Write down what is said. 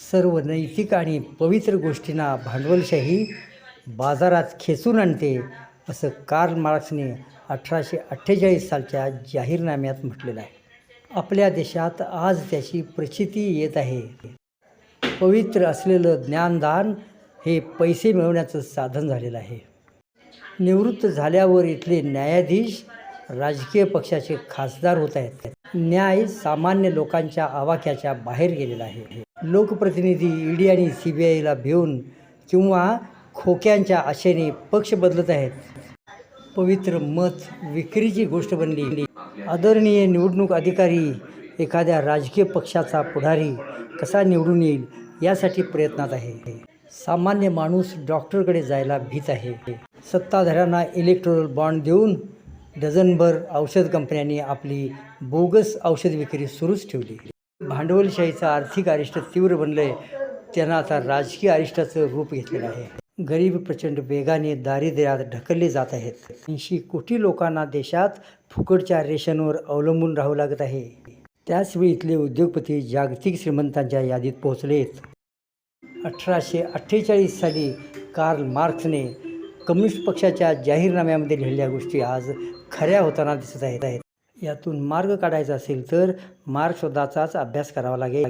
सर्व नैतिक आणि पवित्र गोष्टींना भांडवलशाही बाजारात खेचून आणते असं कार्ल मार्क्सने अठराशे अठ्ठेचाळीस सालच्या जाहीरनाम्यात म्हटलेलं आहे. आपल्या देशात आज त्याची प्रचिती येत आहे. पवित्र असलेलं ज्ञानदान हे पैसे मिळवण्याचं साधन झालेलं आहे. निवृत्त झाल्यावर इथले न्यायाधीश राजकीय पक्षाचे खासदार होत आहेत. न्याय सामान्य लोकांच्या आवाक्याच्या बाहेर गेलेला आहे. लोकप्रतिनिधी ईडी आणि सी बी आयला भिवून किंवा खोक्यांच्या आशेने पक्ष बदलत आहेत. पवित्र मत विक्रीची गोष्ट बनली. आदरणीय निवडणूक अधिकारी एखाद्या राजकीय पक्षाचा पुढारी कसा निवडून येईल यासाठी प्रयत्नात आहे. सामान्य माणूस डॉक्टरकडे जायला भीत आहे. सत्ताधाऱ्यांना इलेक्ट्रोल बॉन्ड देऊन डझनभर औषध कंपन्यांनी आपली बोगस औषध विक्री सुरूच ठेवली. भांडवलशाहीचं आर्थिक अरिष्ट तीव्र बनलंय त्यांना आता राजकीय अरिष्टाचं रूप घेतलेलं आहे. गरीब प्रचंड वेगाने दारिद्र्यात ढकलले जात आहेत. ऐंशी कोटी लोकांना देशात फुकटच्या रेशनवर अवलंबून राहू लागत आहे. त्याचवेळी इथले उद्योगपती जागतिक श्रीमंतांच्या यादीत पोहोचलेत. अठराशे अठ्ठेचाळीस साली कार्ल मार्क्सने कम्युनिस्ट पक्षाच्या जाहीरनाम्यामध्ये लिहिलेल्या गोष्टी आज खऱ्या होताना दिसत आहेत. आहेत यातून मार्ग काढायचा असेल तर मार्क्सवादाचाच अभ्यास करावा लागेल.